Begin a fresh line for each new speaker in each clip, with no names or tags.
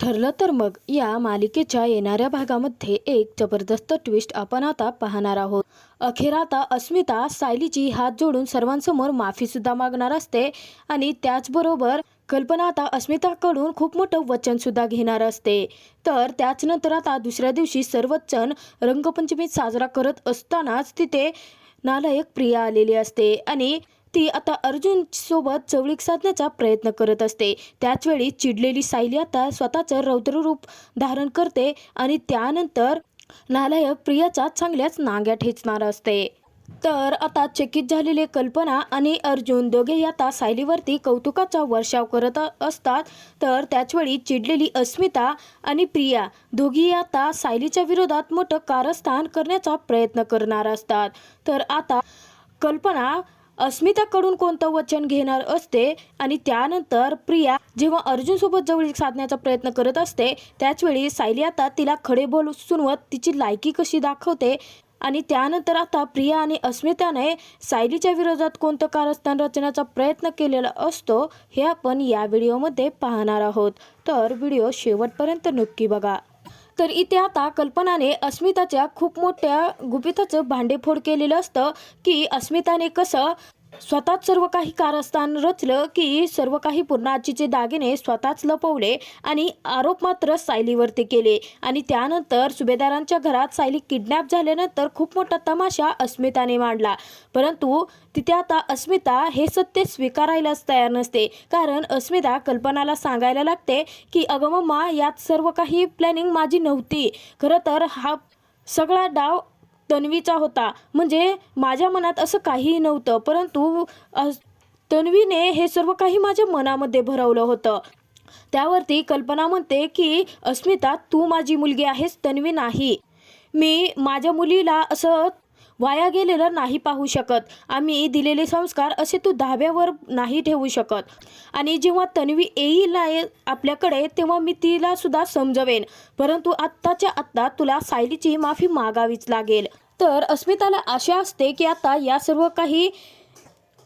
ठरलं तर मग या मालिकेच्या येणाऱ्या भागामध्ये एक जबरदस्त ट्विस्ट आपण आता पाहणार आहोत. अखेर आता अस्मिता सायलीची हात जोडून सर्वांसमोर माफीसुद्धा मागणार असते आणि त्याचबरोबर कल्पना आता अस्मिताकडून खूप मोठं वचनसुद्धा घेणार असते. तर त्याचनंतर आता दुसऱ्या दिवशी सर्वच जण रंगपंचमी साजरा करत असतानाच तिथे नालायक प्रिया आलेली असते आणि ती आता अर्जुन सोबत जवळीक साधण्याचा प्रयत्न करत असते. त्याच वेळी चिडलेली सायली आता स्वतःचं रौद्र रूप धारण करते आणि त्यानंतर नालायक प्रियाचा चांगल्याच नांग्या ठेचणार असते. तर आता चकित झालेले कल्पना आणि अर्जुन दोघेही आता सायलीवरती कौतुकाचा वर्षाव करत असतात. तर त्याचवेळी चिडलेली अस्मिता आणि प्रिया दोघी आता सायलीच्या विरोधात मोठं कारस्थान करण्याचा प्रयत्न करणार असतात. तर आता कल्पना अस्मिताकडून कोणतं वचन घेणार असते आणि त्यानंतर प्रिया जेव्हा अर्जुनसोबत जवळीक साधण्याचा प्रयत्न करत असते त्याचवेळी सायली आता तिला खडे बोल सुनवत तिची लायकी कशी दाखवते आणि त्यानंतर आता प्रिया आणि अस्मिताने सायलीच्या विरोधात कोणतं कारस्थान रचण्याचा प्रयत्न केलेला असतो हे आपण या व्हिडिओमध्ये पाहणार आहोत. तर व्हिडिओ शेवटपर्यंत नक्की बघा. तर इथे आता कल्पनाने अस्मिताच्या खूप मोठ्या गुपिताचं भांडेफोड केलेलं असतं की अस्मिताने कसं स्वतःच सर्व काही कारस्थान रचलं की सर्व काही पूर्ण आजीचे दागिने स्वतःच लपवले आणि आरोप मात्र सायलीवरती केले. आणि त्यानंतर सुभेदारांच्या घरात सायली किडनॅप झाल्यानंतर खूप मोठा तमाशा अस्मिताने मांडला. परंतु तिथे आता अस्मिता हे सत्य स्वीकारायलाच तयार नसते. कारण अस्मिता कल्पनाला सांगायला लागते की अगं मम्मा यात सर्व काही प्लॅनिंग माझी नव्हती. खरं तर हा सगळा डाव तन्वीचा होता. म्हणजे माझ्या मनात असं काहीही नव्हतं परंतु तन्वीने हे सर्व काही माझ्या मनामध्ये भरवलं होतं. त्यावरती कल्पना म्हणते की अस्मिता तू माझी मुलगी आहेस तन्वी नाही. मी माझ्या मुलीला असं वाया गेलेलं नाही पाहू शकत. आम्ही दिलेले संस्कार असे तू धाब्यावर नाही ठेवू शकत. आणि जेव्हा तन्वी येईल नाही आपल्याकडे तेव्हा मी तिला सुद्धा समजवेन. परंतु आत्ताच्या आत्ता तुला सायलीची माफी मागावीच लागेल. तर अस्मिताला आशा असते की आता या सर्व काही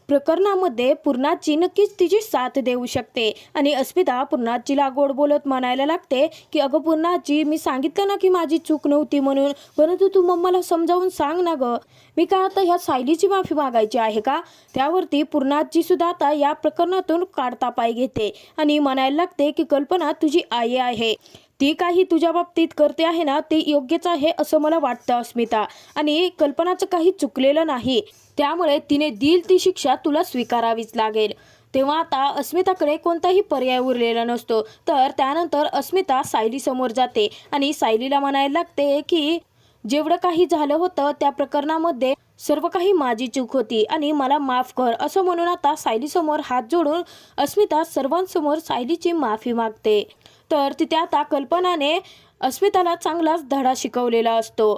प्रकरणामध्ये पूर्णाची नक्कीच तिची साथ देऊ शकते. आणि अस्मिता पूर्णाजीला गोड बोलत म्हणायला लागते की अगं पूर्णाजी मी सांगितलं ना की माझी चूक नव्हती म्हणून परंतु तू मम्माला समजावून सांग ना गं. मी काय आता ह्या सायलीची माफी मागायची आहे का? त्यावरती पूर्णाजी सुद्धा आता या प्रकरणातून काढता पाय घेते आणि म्हणायला लागते की कल्पना तुझी आई आहे. ती काही तुझ्या बाबतीत करते आहे ना ते योग्यच आहे असं मला वाटतं अस्मिता. आणि कल्पनाचं काही चुकलेलं नाही. त्यामुळे तिने दिल ती शिक्षा तुला स्वीकारावीच लागेल. तेव्हा आता अस्मिताकडे कोणताही पर्याय उरलेला नसतो. तर त्यानंतर अस्मिता सायली समोर जाते आणि सायलीला म्हणायला लागते की जेवढं काही झालं होतं त्या प्रकरणामध्ये सर्व काही माझी चूक होती आणि मला माफ कर असं म्हणून आता सायलीसमोर हात जोडून अस्मिता सर्वांसमोर सायलीची माफी मागते. तर तिथे आता कल्पनाने अस्मिताला चांगलाच धडा शिकवलेला असतो.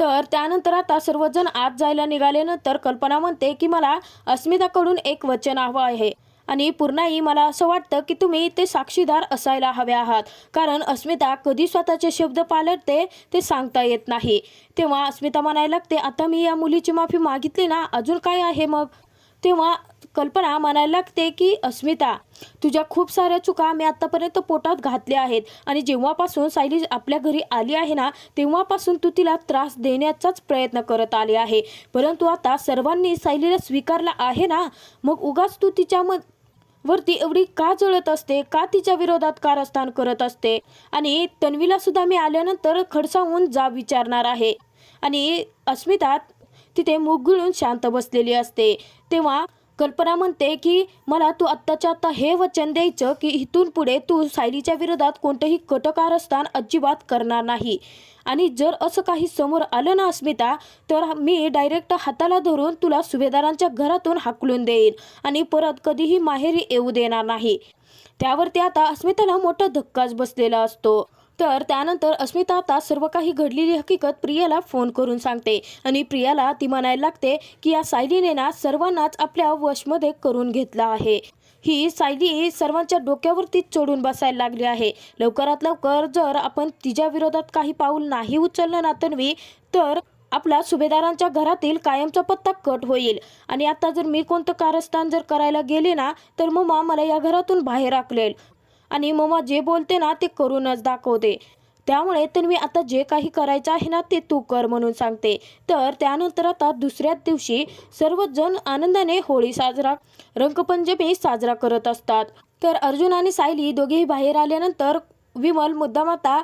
तर त्यानंतर आता सर्वजण आत जायला निघाल्यानंतर कल्पना म्हणते की मला अस्मिताकडून एक वचन हवं आहे. आणि पूर्णाई मला असं वाटतं की तुम्ही ते साक्षीदार असायला हवे आहात. कारण अस्मिता कधी स्वतःचे शब्द पालटते ते सांगता येत नाही. तेव्हा अस्मिता म्हणायला लागते आता मी या मुलीची माफी मागितली ना अजून काय आहे मग? तेव्हा कल्पना म्हणायला लागते की अस्मिता तुझ्या खूप साऱ्या चुका मी आत्तापर्यंत पोटात घातल्या आहेत आणि जेव्हापासून सायली आपल्या घरी आली आहे ना तेव्हापासून तू तिला त्रास देण्याचाच प्रयत्न करत आले आहे. परंतु आता सर्वांनी सायलीला स्वीकारला आहे ना मग उगाच तू तिच्या म वरती एवढी का जळत असते? का तिच्या विरोधात कारस्थान करत असते? आणि तन्वीला सुद्धा मी आल्यानंतर खडसावून जा विचारणार आहे. आणि अस्मिता तिथे मुग शांत बसलेली असते. तेव्हा कल्पना म्हणते की मला तू आत्ताच्या आत्ता हे वचन द्यायचं की इथून पुढे तू सायलीच्या विरोधात कोणतंही कटकारस्थान अजिबात करणार नाही. आणि जर असं काही समोर आलं ना अस्मिता तर मी डायरेक्ट हाताला धरून तुला सुभेदारांच्या घरातून हाकलून देईन आणि परत कधीही माहेरी येऊ देणार नाही. त्यावरती आता अस्मिताला मोठा धक्काच बसलेला असतो. तर त्यानंतर अस्मिता आता सर्व काही घडलेली हकीकत प्रियाला फोन करून सांगते. आणि प्रियाला ती म्हणायला लागते की या सायलीने ना सर्वांनाच आपल्या वशमध्ये करून घेतला आहे. ही सायली सर्वांच्या डोक्यावरती चढून बसायला लागली आहे. लवकरात लवकर जर आपण तिच्या विरोधात काही पाऊल नाही उचललं ना तन्वी तर आपला सुभेदारांच्या घरातील कायमचा पत्ता कट होईल. आणि आता जर मी कोणतं कारस्थान जर करायला गेले ना तर मग मला या घरातून बाहेर आकलेल. आणि मम्मा जे बोलते ना ते करूनच दाखवते. त्यामुळे तन्वी आता जे काही करायचं आहे ना ते तू कर म्हणून सांगते. तर त्यानंतर आता दुसऱ्याच दिवशी सर्वजण आनंदाने होळी साजरा रंगपंचमी साजरा करत असतात. तर अर्जुन आणि सायली दोघेही बाहेर आल्यानंतर विमल मुद्दाम आता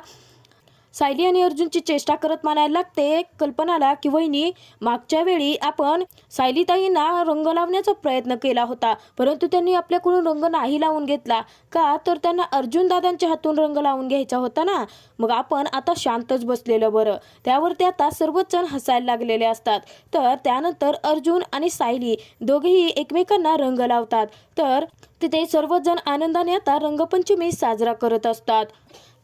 सायली आणि अर्जुनची चेष्टा करत म्हणायला लागते कल्पनाला की वहिनी मागच्या वेळी आपण सायलीताईंना रंग लावण्याचा प्रयत्न केला होता परंतु त्यांनी आपल्याकडून रंग नाही लावून घेतला. का? तर त्यांना अर्जुन दादांच्या हातून रंग लावून घ्यायचा होता ना? मग आपण आता शांतच बसलेलं बरं. त्यावर ते आता सर्वच जण हसायला लागलेले असतात. तर त्यानंतर अर्जुन आणि सायली दोघेही एकमेकांना रंग लावतात. तर तिथे सर्वजण आनंदाने आता रंगपंचमी साजरा करत असतात.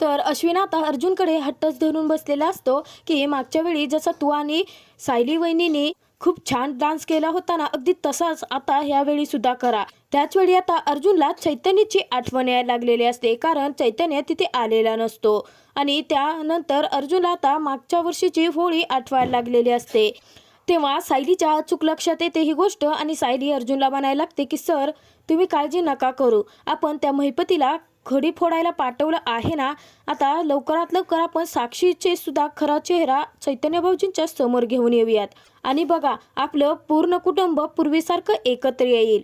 तर अश्विन आता अर्जुनकडे हट्टच धरून बसलेला असतो की मागच्या वेळी जसं तू आणि सायली वहिनीने खूप छान डान्स केला होता ना अगदी तसाच आता ह्यावेळी सुद्धा करा. त्याचवेळी आता अर्जुनला चैतन्याची आठवण यायला लागलेली असते कारण चैतन्य तिथे आलेला नसतो. आणि त्यानंतर अर्जुनला आता मागच्या वर्षीची होळी आठवायला लागलेली असते. तेव्हा सायलीच्या अचूक लक्षात येते ही गोष्ट आणि सायली अर्जुनला म्हणायला लागते की सर तुम्ही काळजी नका करू. आपण त्या महिपतीला खडी फोडायला पाठवलं आहे ना? आता लवकरात लवकर आपण साक्षीचे सुद्धा खरा चेहरा चैतन्य भाऊजींच्या समोर घेऊन येऊयात. आणि बघा आपलं पूर्ण कुटुंब पूर्वीसारखं एकत्र येईल.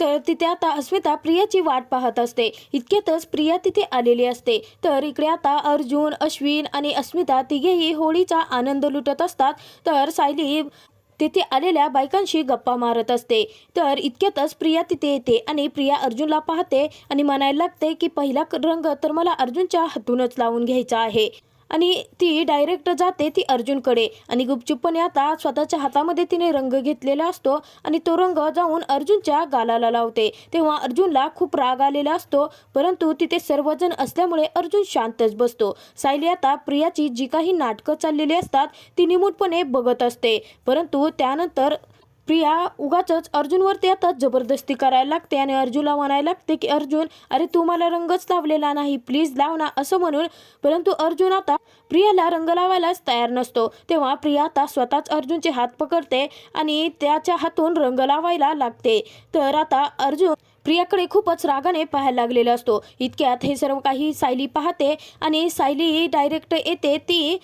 तर तिथे आता अस्मिता प्रियाची वाट पाहत असते. इतक्यातच प्रिया तिथे आलेली असते. तर इकडे आता अर्जुन अश्विन आणि अस्मिता तिघेही होळीचा आनंद लुटत असतात. तर सायली तिथे आलेल्या बायकांशी गप्पा मारत असते. तर इतक्यातच प्रिया तिथे येते आणि प्रिया अर्जुनला पाहते आणि म्हणायला लागते की पहिला रंग तर मला अर्जुनच्या हातूनच लावून घ्यायचा आहे. आणि ती डायरेक्ट जाते ती अर्जुनकडे. आणि गुपचूपपणे आता स्वतःच्या हातामध्ये तिने रंग घेतलेला असतो आणि तो रंग जाऊन अर्जुनच्या गालाला लावते. तेव्हा अर्जुनला खूप राग आलेला असतो परंतु तिथे सर्वजण असल्यामुळे अर्जुन शांतच बसतो. सायली आता प्रियाची जी काही नाटकं चाललेली असतात ती निमूटपणे बघत असते. परंतु त्यानंतर प्रिया उगाच अर्जुनवरती आता जबरदस्ती करायला लागते आणि अर्जुनला म्हणायला लागते की अर्जुन अरे तू मला रंगच लावलेला नाही प्लीज लाव ना असं म्हणून परंतु अर्जुन आता प्रियाला रंग लावायलाच तयार नसतो. तेव्हा प्रिया आता स्वतःच अर्जुनचे हात पकडते आणि त्याच्या हातून रंग लावायला लागते. तर आता अर्जुन प्रियाकडे खूपच रागाने पाहायला लागलेला असतो. इतक्यात हे सर्व काही सायली पाहते आणि सायली डायरेक्ट येते ती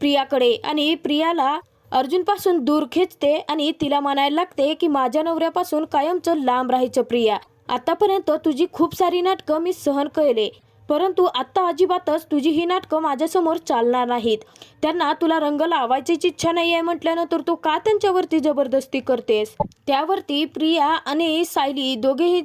प्रियाकडे आणि प्रियाला अर्जुनपासून दूर खेचते आणि तिला म्हणायला लागते की माझ्या नवऱ्यापासून कायमचं लांब राहायचं प्रिया. आतापर्यंत तुझी खूप सारी नाटकं मी सहन केले परंतु आत्ता अजिबातच तुझी ही नाटकं माझ्यासमोर चालणार नाहीत. त्यांना तुला रंग लावायचीच इच्छा नाही आहे म्हटल्यानंतर तू का त्यांच्यावरती जबरदस्ती करतेस? त्यावरती प्रिया आणि सायली दोघेही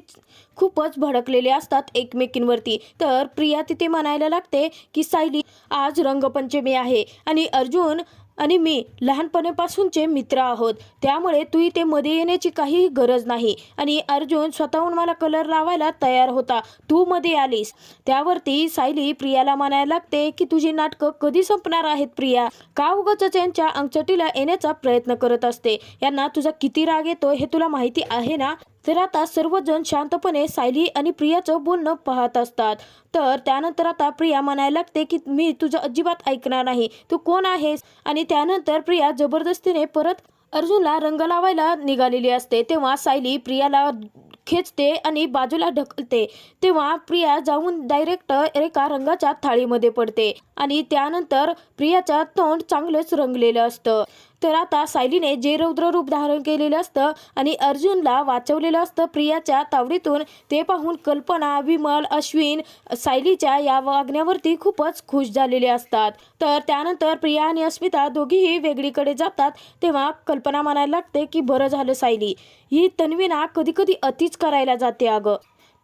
खूपच भडकलेले असतात एकमेकींवरती. तर प्रिया तिथे म्हणायला लागते की सायली आज रंगपंचमी आहे आणि अर्जुन आणि मी लहानपणापासूनचे मित्र आहोत. त्यामुळे तू इथे मध्ये येण्याची काही गरज नाही. आणि अर्जुन स्वतःहून मला कलर लावायला तयार होता. तू मध्ये आलीस. त्यावरती सायली प्रियाला म्हणायला लागते की तुझी नाटकं कधी संपणार आहेत प्रिया? का उगाच यांच्या अंगचटीला येण्याचा प्रयत्न करत असते? यांना तुझा किती राग येतो हे तुला माहिती आहे ना? तर आता सर्वजण शांतपणे सायली आणि प्रियाचं बोलणं पाहत असतात. तर त्यानंतर आता प्रिया म्हणायला लागते की मी तुझं अजिबात ऐकणार नाही. तू कोण आहेस? आणि त्यानंतर प्रिया जबरदस्तीने परत अर्जुनला रंग लावायला निघालेली असते. तेव्हा सायली प्रियाला खेचते आणि बाजूला ढकलते. तेव्हा प्रिया जाऊन डायरेक्ट एका रंगाच्या थाळीमध्ये पडते आणि त्यानंतर प्रियाचं तोंड चांगलंच रंगलेलं असतं. तर आता सायलीने जे रौद्र रूप धारण केलेलं असतं आणि अर्जुनला वाचवलेलं असतं प्रियाच्या तावडीतून ते पाहून कल्पना विमल अश्विन सायलीच्या या वागण्यावरती खूपच खुश झालेले असतात. तर त्यानंतर प्रिया आणि अस्मिता दोघीही वेगळीकडे जातात तेव्हा कल्पना म्हणायला लागते की बरं झालं सायली ही तन्वीना कधी कधी अतिच करायला जाते अगं.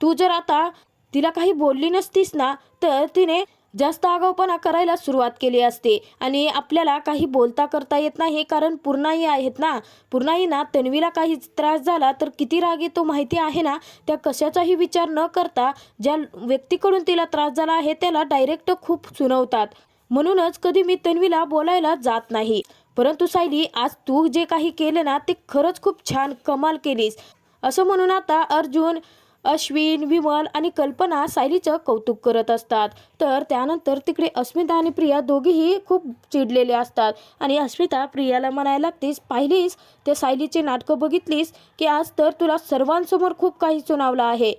तू जर आता तिला काही बोलली नसतीस ना तर तिने जास्त आगाऊपणा करायला सुरुवात केली असते. आणि आपल्याला काही बोलता करता येत नाही कारण पूर्णाई आहेत ना. पूर्णाई ना तन्वीला काही त्रास झाला तर किती राग येतो माहिती आहे ना? त्या कशाचाही विचार न करता ज्या व्यक्तीकडून तिला त्रास झाला आहे त्याला डायरेक्ट खूप सुनवतात. म्हणूनच कधी मी तन्वीला बोलायला जात नाही. परंतु सायली आज तू जे काही केलं ना ते खरंच खूप छान कमाल केलीस. असं म्हणून आता अर्जुन अश्विन विमल आणि कल्पना सायलीचं कौतुक करत असतात. तर त्यानंतर तिकडे अस्मिता आणि प्रिया दोघीही खूप चिडलेले असतात. आणि अस्मिता प्रियाला म्हणायला लागतीस पाहिलीस? त्या सायलीचे नाटकं बघितलीस? की आज तर तुला सर्वांसमोर खूप काही सुनावलं आहे.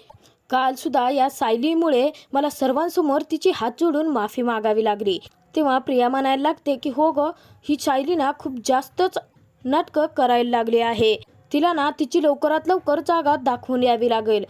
कालसुद्धा या सायलीमुळे मला सर्वांसमोर तिची हात जोडून माफी मागावी लागली. तेव्हा प्रिया म्हणायला लागते की हो ग ही सायली ना खूप जास्तच नाटकं करायला लागली आहे. तिला ना तिची लवकरात लवकर जागा दाखवून यावी लागेल.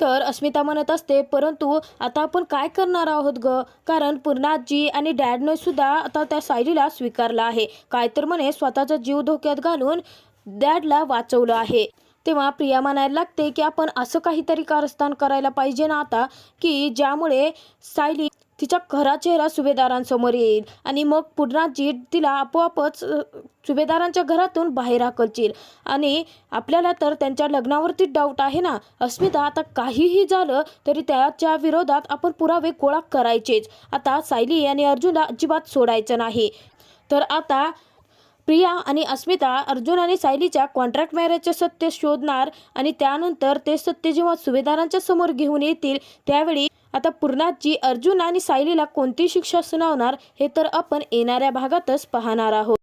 तर अस्मिता म्हणत असते परंतु आता आपण काय करणार आहोत ग? कारण पूर्णाजी आणि डॅडने सुद्धा आता त्या सायलीला स्वीकारला आहे. काय तर म्हणे स्वतःचा जीव धोक्यात घालून डॅडला वाचवलं आहे. तेव्हा प्रिया म्हणायला लागते की आपण असं काहीतरी कारस्थान करायला पाहिजे ना आता की ज्यामुळे सायली तिचा खरा चेहरा सुभेदारांसमोर येईल आणि मग पुन्हा पूर्णाजी तिला आपोआपच सुभेदारांच्या घरातून बाहेर हाकलतील. आणि आपल्याला तर त्यांच्या लग्नावरती डाऊट आहे ना? अस्मिता आता काहीही झालं तरी त्याच्या विरोधात आपण पुरावे गोळा करायचेच. आता सायली आणि अर्जुनला अजिबात सोडायचं नाही. तर आता प्रिया आणि अस्मिता अर्जुन आणि सायलीच्या कॉन्ट्रॅक्ट मॅरेजचे सत्य शोधणार आणि त्यानंतर ते सत्य जेव्हा सुभेदारांच्या समोर घेऊन येतील त्यावेळी आता पूर्णाजी अर्जुन आणि सायलीला कोणती शिक्षा सुनावणार हे तर आपण येणाऱ्या भागातच पाहणार आहोत.